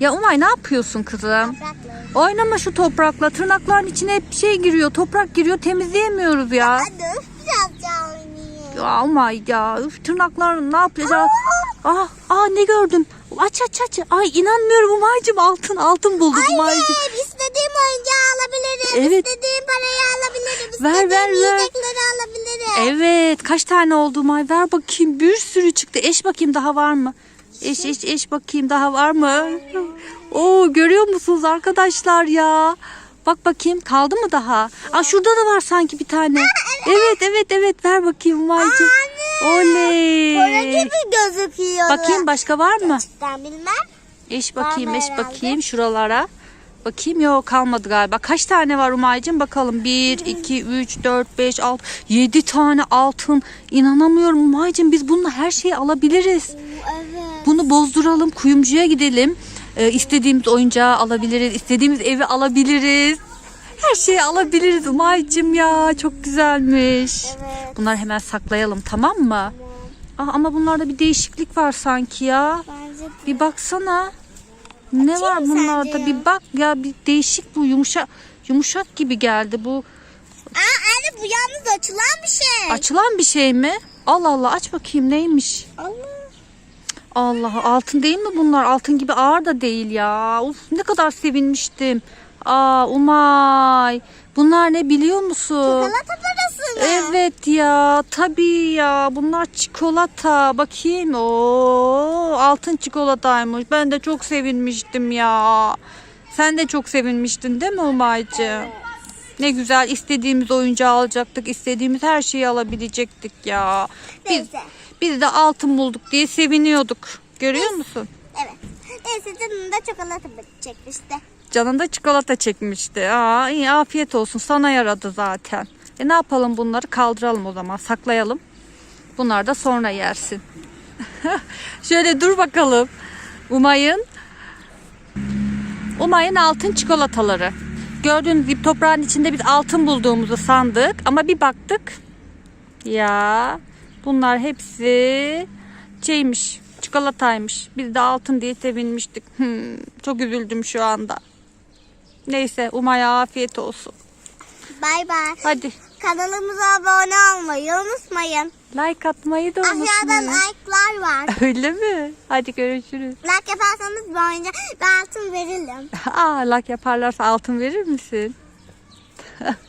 Ya Umay ne yapıyorsun kızım? Toprakla. Oynama şu toprakla. Tırnakların içine hep şey giriyor. Toprak giriyor. Temizleyemiyoruz ya. Daha oynayayım. Ya Umay ya. Üf, tırnaklar ne yapacağız? Ah, ah ne gördüm? Aç aç aç. Ay inanmıyorum Umay'cığım. Altın altın bulduk Umay'cığım. Anne istediğim oyuncağı alabilirim. Evet. İstediğim parayı alabilirim. Ver, ver, ver. Evet. Kaç tane oldu Umay? Ver bakayım. Bir sürü çıktı. Eş bakayım daha var mı? Eş eş eş bakayım daha var mı? Oo görüyor musunuz arkadaşlar ya? Bak bakayım kaldı mı daha? Aa şurada da var sanki bir tane. Evet evet evet ver bakayım Umay'cığım. Para Oley. gibi gözüküyor. Bakayım başka var mı? Ben bilmem. Eş bakayım, eş bakayım şuralara. Bakayım yok kalmadı galiba. Kaç tane var Umay'cığım bakalım. 1, 2, 3, 4, 5, 6, 7 tane altın. İnanamıyorum Umay'cığım biz bununla her şeyi alabiliriz. Evet. Bunu bozduralım kuyumcuya gidelim. Ee, istediğimiz oyuncağı alabiliriz. istediğimiz evi alabiliriz. Her şeyi alabiliriz Umay'cığım ya. Çok güzelmiş. Evet. Bunları hemen saklayalım tamam mı? Aa, ama bunlarda bir değişiklik var sanki ya. Bence de. Bir baksana. Ne Açayım var bunlarda? Bir bak ya bir değişik bu yumuşak yumuşak gibi geldi bu. Aa anne bu yalnız açılan bir şey. Açılan bir şey mi? Allah Allah aç bakayım neymiş? Allah. Allah altın değil mi bunlar? Altın gibi ağır da değil ya. Uf ne kadar sevinmiştim. Aa Umay. Bunlar ne biliyor musun? Çikolata parası mı? Evet ya tabii ya. Bunlar çikolata. Bakayım. O altın çikolataymış. Ben de çok sevinmiştim ya. Sen de çok sevinmiştin değil mi Umay'cığım? Ne güzel istediğimiz oyuncağı alacaktık. İstediğimiz her şeyi alabilecektik ya. Biz, Neyse. biz de altın bulduk diye seviniyorduk. Görüyor musun? Evet. Neyse canım da çikolata çekmişti. canında çikolata çekmişti. Aa, iyi afiyet olsun. Sana yaradı zaten e ne yapalım bunları kaldıralım o zaman saklayalım Bunlar da sonra yersin. Şöyle dur bakalım. Umay'ın Umay'ın altın çikolataları. Gördüğünüz gibi toprağın içinde biz altın bulduğumuzu sandık ama bir baktık. Ya bunlar hepsi şeymiş, çikolataymış. Biz de altın diye sevinmiştik. Hmm, çok üzüldüm şu anda. Neyse Umay'a afiyet olsun. Bay bay. Hadi Kanalımıza abone olmayı unutmayın. like atmayı da Aşağıdan unutmayın. like'lar var. Öyle mi? Hadi görüşürüz. Like yaparsanız boyunca ben altın veririm. Aa, lak yaparlarsa altın verir misin?